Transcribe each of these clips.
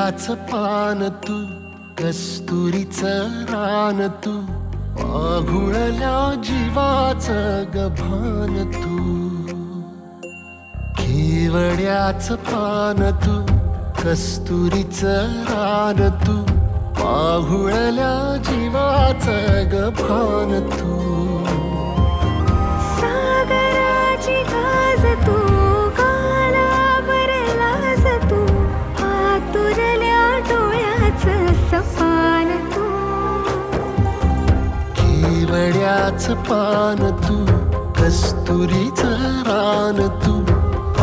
केवड्याच पान तू कस्तुरीच रान तू आघुळल्या जीवाच गभान तू. खेवड्याच पान तू कस्तुरीच रान तू पाहुळल्या जीवाच गभान तू. केवड्याच पान तू कस्तुरीच रान तू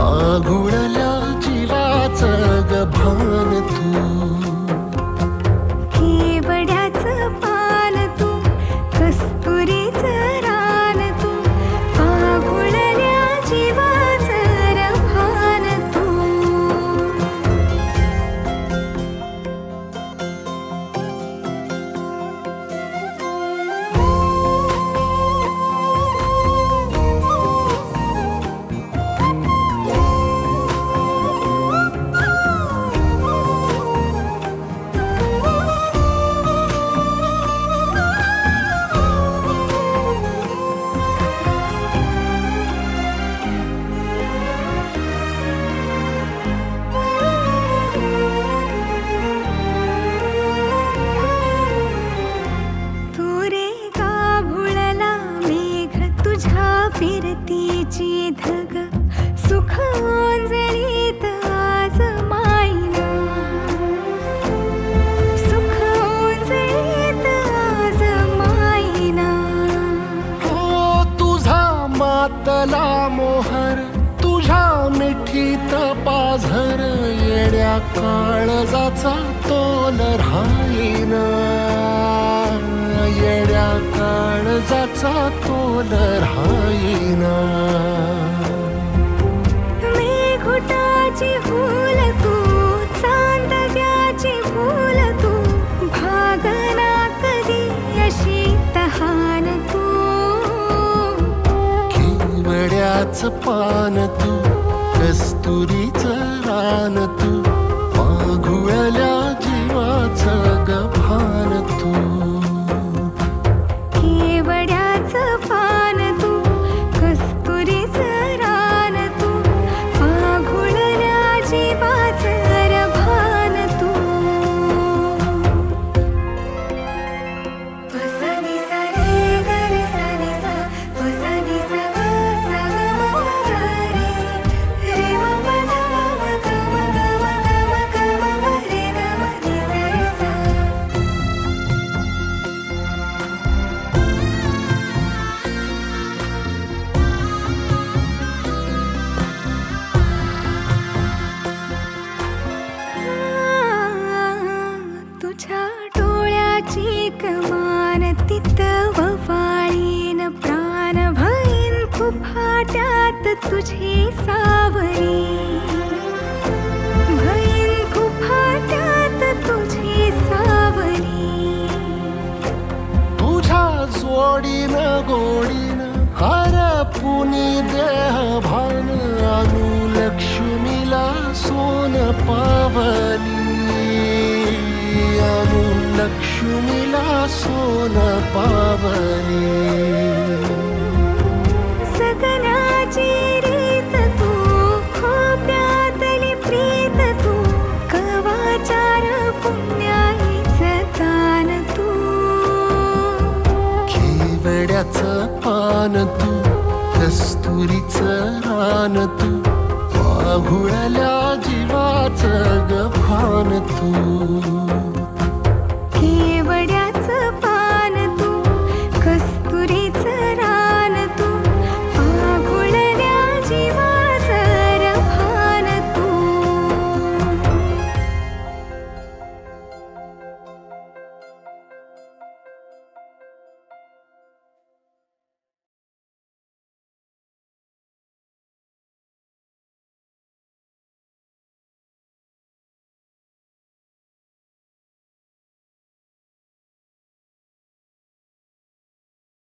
आघुळल्या जीवाच गभान धग सुख ओंजळीत आज माईना सुख ओंजळीत आज माईना हो तुझा मातला मोहर तुझ्या मिठीत पाझर येड्या काळजाचा तोल राहीना. येड्या काळजाचा तोल राहीन मेघुटाची फूल तू चांदव्याची फूल तू भागना कधी अशी तहान तू? केवड्याच पान तू कस्तुरीच रान तू माघुळल्या जीवाच तुझी सावरी। भईन फुफाट्यात तुझी सावरी। तुझ्या जोडीन गोडीन हर पुनी देह भान अनु लक्ष्मीला सोन पावली। अनु लक्ष्मीला सोन पावली। केवड्याच पान तू कस्तुरीच रान तू पाहुळल्या जीवाच गफान तू.